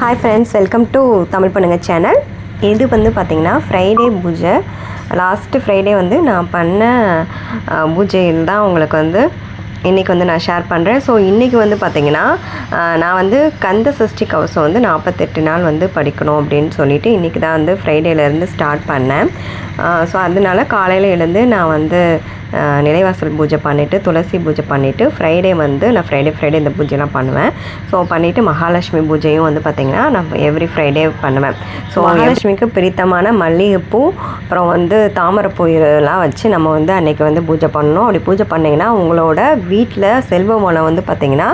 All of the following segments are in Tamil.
Hi friends welcome to Tamil பண்ணுங்க சேனல் இது வந்து பார்த்திங்கன்னா ஃப்ரைடே பூஜை. லாஸ்ட்டு ஃப்ரைடே வந்து நான் பண்ண பூஜையில் தான் உங்களுக்கு வந்து இன்றைக்கி வந்து நான் ஷேர் பண்ணுறேன் ஸோ இன்றைக்கி வந்து பார்த்திங்கன்னா நான் வந்து கந்த சஷ்டி கவசம் வந்து நாற்பத்தெட்டு நாள் வந்து படிக்கணும் அப்படின்னு சொல்லிட்டு இன்றைக்கி தான் வந்து ஃப்ரைடேலேருந்து ஸ்டார்ட் பண்ணேன். ஸோ அதனால காலையில் எழுந்து நான் வந்து நிலைவாசல் பூஜை பண்ணிவிட்டு துளசி பூஜை பண்ணிவிட்டு ஃப்ரைடே வந்து நான் ஃப்ரைடே ஃப்ரைடே இந்த பூஜைலாம் பண்ணுவேன். ஸோ பண்ணிவிட்டு மகாலட்சுமி பூஜையும் வந்து பார்த்திங்கன்னா நான் எவ்ரி ஃப்ரைடே பண்ணுவேன். ஸோ மகாலட்சுமிக்கு பிடித்தமான மல்லிகைப்பூ அப்புறம் வந்து தாமரைப்பூ இதெல்லாம் வச்சு நம்ம வந்து அன்றைக்கி வந்து பூஜை பண்ணணும். அப்படி பூஜை பண்ணிங்கன்னா உங்களோட வீட்டில் செல்வ வளம் வந்து பார்த்திங்கன்னா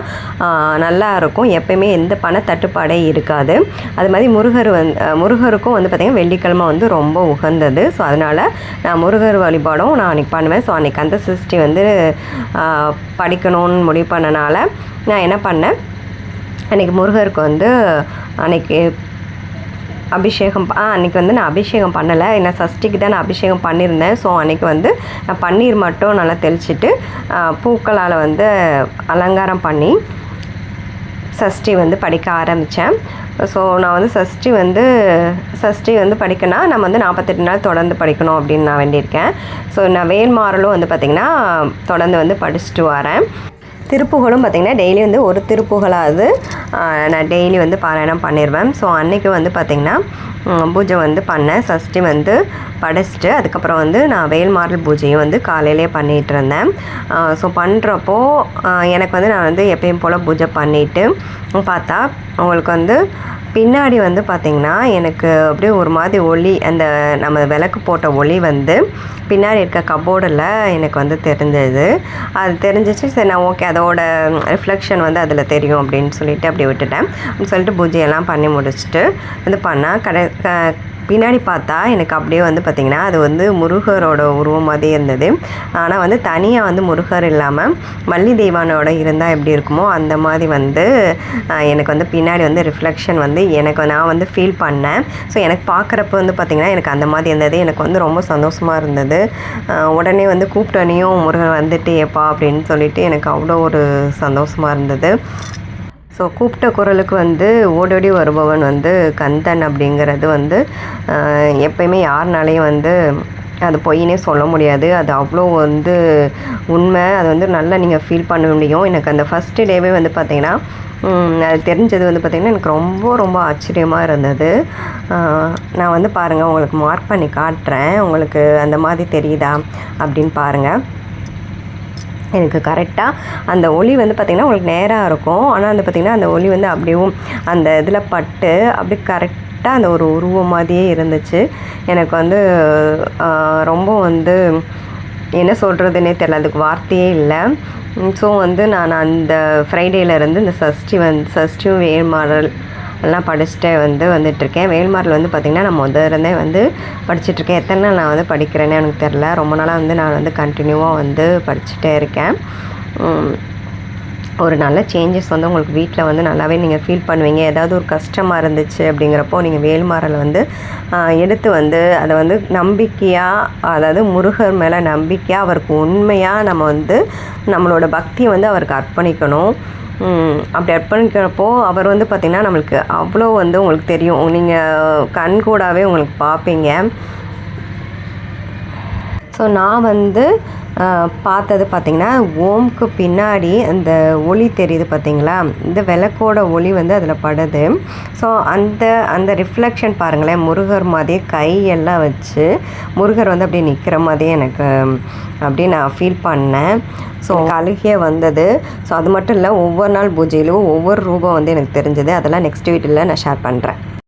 நல்லா இருக்கும். எப்பயுமே எந்த பண தட்டுப்பாடே இருக்காது. அது மாதிரி முருகர் வந்து முருகருக்கும் வந்து பார்த்திங்கன்னா வெள்ளிக்கிழமை வந்து ரொம்ப உகந்தது. ஸோ அதனால் நான் முருகர் வழிபாடும் நான் அன்றைக்கி பண்ணுவேன். ஸோ அன்றைக்கி அந்த சிருஷ்டி வந்து படிக்கணும்னு முடிவு பண்ணனால நான் என்ன பண்ணேன்? அன்றைக்கி முருகருக்கு வந்து அன்றைக்கி அபிஷேகம் ஆ அன்றைக்கி வந்து நான் அபிஷேகம் பண்ணலை. ஏன்னா சஷ்டிக்கு தான் நான் அபிஷேகம் பண்ணியிருந்தேன். ஸோ அன்றைக்கி வந்து நான் பன்னீர் மட்டும் நல்லா தெளிச்சிட்டு பூக்களால் வந்து அலங்காரம் பண்ணி சஷ்டி வந்து படிக்க ஆரம்பித்தேன். ஸோ நான் வந்து சஷ்டி வந்து சஷ்டி வந்து படிக்கனா நம்ம வந்து நாற்பத்தெட்டு நாள் தொடர்ந்து படிக்கணும் அப்படின்னு நான் வேண்டியிருக்கேன். ஸோ நான் வேல்மாறலும் வந்து பார்த்திங்கன்னா தொடர்ந்து வந்து படிச்சுட்டு வரேன். திருப்புகளும் பார்த்திங்கன்னா டெய்லி வந்து ஒரு திருப்புகளாவது நான் டெய்லி வந்து பாராயணம் பண்ணிடுவேன் ஸோ அன்றைக்கி வந்து பார்த்திங்கன்னா பூஜை வந்து பண்ணேன். சஷ்டி வந்து படைச்சிட்டு அதுக்கப்புறம் வந்து நான் வேல்மாறல் பூஜையும் வந்து காலையிலே பண்ணிகிட்டு இருந்தேன். ஸோ பண்ணுறப்போ எனக்கு வந்து நான் வந்து எப்பயும் போல் பூஜை பண்ணிவிட்டு பார்த்தா உங்களுக்கு வந்து பின்னாடி வந்து பார்த்திங்கன்னா எனக்கு அப்படியே ஒரு மாதிரி ஒளி அந்த நம்ம விளக்கு போட்ட ஒளி வந்து பின்னாடி இருக்க கபோர்டில் எனக்கு வந்து தெரிஞ்சது. அது தெரிஞ்சிச்சு சரி நான் ஓகே அதோட ரிஃப்ளெக்ஷன் வந்து அதில் தெரியும் அப்படின்னு சொல்லிட்டு அப்படி விட்டுட்டேன். அப்படின்னு சொல்லிட்டு பூஜையெல்லாம் பண்ணி முடிச்சுட்டு வந்து பண்ணால் கடை பின்னாடி பார்த்தா எனக்கு அப்படியே வந்து பார்த்திங்கன்னா அது வந்து முருகரோட உருவம் மாதிரி இருந்தது. ஆனால் வந்து தனியாக வந்து முருகர் இல்லாமல் மல்லி தெய்வானோட இருந்தால் எப்படி இருக்குமோ அந்த மாதிரி வந்து எனக்கு வந்து பின்னாடி வந்து ரிஃப்ளெக்ஷன் வந்து எனக்கு நான் வந்து ஃபீல் பண்ணேன். ஸோ எனக்கு பார்க்குறப்ப வந்து பார்த்திங்கன்னா எனக்கு அந்த மாதிரி இருந்தது. எனக்கு வந்து ரொம்ப சந்தோஷமாக இருந்தது. உடனே வந்து கூப்பிட்டனையும் முருகன் வந்துட்டு எப்பா அப்படின்னு சொல்லிட்டு எனக்கு அவ்வளோ ஒரு சந்தோஷமாக இருந்தது. ஸோ கூப்பிட்ட குரலுக்கு வந்து ஓடோடி வருபவன் வந்து கந்தன் அப்படிங்கிறது வந்து எப்பயுமே யாருனாலையும் வந்து அது பொய்னே சொல்ல முடியாது. அது அவ்வளோ வந்து உண்மை. அது வந்து நல்லா நீங்கள் ஃபீல் பண்ண முடியும். எனக்கு அந்த ஃபஸ்ட்டு டேவே வந்து பார்த்திங்கன்னா அது தெரிஞ்சது வந்து பார்த்திங்கன்னா எனக்கு ரொம்ப ரொம்ப ஆச்சரியமாக இருந்தது. நான் வந்து பாருங்கள் உங்களுக்கு மார்க் பண்ணி காட்டுறேன். உங்களுக்கு அந்த மாதிரி தெரியுதா அப்படின்னு பாருங்கள் எனக்கு கரெக்டாக அந்த ஒளி வந்து பார்த்திங்கன்னா உங்களுக்கு நேராக இருக்கும். ஆனால் வந்து பார்த்திங்கன்னா அந்த ஒளி வந்து அப்படியும் அந்த இதில் பட்டு அப்படியே கரெக்டாக அந்த ஒரு உருவம் மாதிரியே இருந்துச்சு. எனக்கு வந்து ரொம்ப வந்து என்ன சொல்கிறதுனே தெரியல. அதுக்கு வார்த்தையே இல்லை. ஸோ வந்து நான் அந்த ஃப்ரைடேலேருந்து இந்த சஷ்டி வந்து சஷ்டியும் வேல்மாறல் எல்லாம் படிச்சுட்டே வந்து வந்துட்டுருக்கேன். வேல்மாரில் வந்து பார்த்திங்கன்னா நான் முதல்ல இருந்தே வந்து படிச்சுட்ருக்கேன் எத்தனை நாள் நான் வந்து படிக்கிறேன்னு எனக்கு தெரில ரொம்ப நாளாக வந்து நான் வந்து கண்டினியூவாக வந்து படிச்சுட்டே இருக்கேன். ஒரு நல்ல சேஞ்சஸ் வந்து உங்களுக்கு வீட்டில் வந்து நல்லாவே நீங்கள் ஃபீல் பண்ணுவீங்க. ஏதாவது ஒரு கஷ்டமாக இருந்துச்சு அப்படிங்கிறப்போ நீங்கள் வேல்மாறல் வந்து எடுத்து வந்து அதை வந்து நம்பிக்கையாக அதாவது முருகர் மேலே நம்பிக்கையாக அவருக்கு உண்மையாக நம்ம வந்து நம்மளோட பக்தியை வந்து அவருக்கு அர்ப்பணிக்கணும். அப்படி அர்ப்பணிக்கிறப்போ அவர் வந்து பார்த்திங்கன்னா நம்மளுக்கு அவ்வளோ வந்து உங்களுக்கு தெரியும். நீங்கள் கண் கூடாவே உங்களுக்கு பார்ப்பீங்க. ஸோ நான் வந்து பார்த்தது பார்த்திங்கன்னா ஓம்க்கு பின்னாடி அந்த ஒளி தெரியுது பார்த்தீங்களா? இந்த விளக்கோட ஒளி வந்து அதில் படுது. ஸோ அந்த அந்த ரிஃப்ளெக்ஷன் பாருங்களேன் முருகர் மாதிரியே கையெல்லாம் வச்சு முருகர் வந்து அப்படியே நிற்கிற மாதிரியே எனக்கு அப்படியே நான் ஃபீல் பண்ணேன். ஸோ அழுகிய வந்தது. ஸோ அது மட்டும் இல்லை ஒவ்வொரு நாள் பூஜையிலும் ஒவ்வொரு ரூபம் வந்து எனக்கு தெரிஞ்சது. அதெல்லாம் நெக்ஸ்ட் வீட்டில் நான் ஷேர் பண்ணுறேன்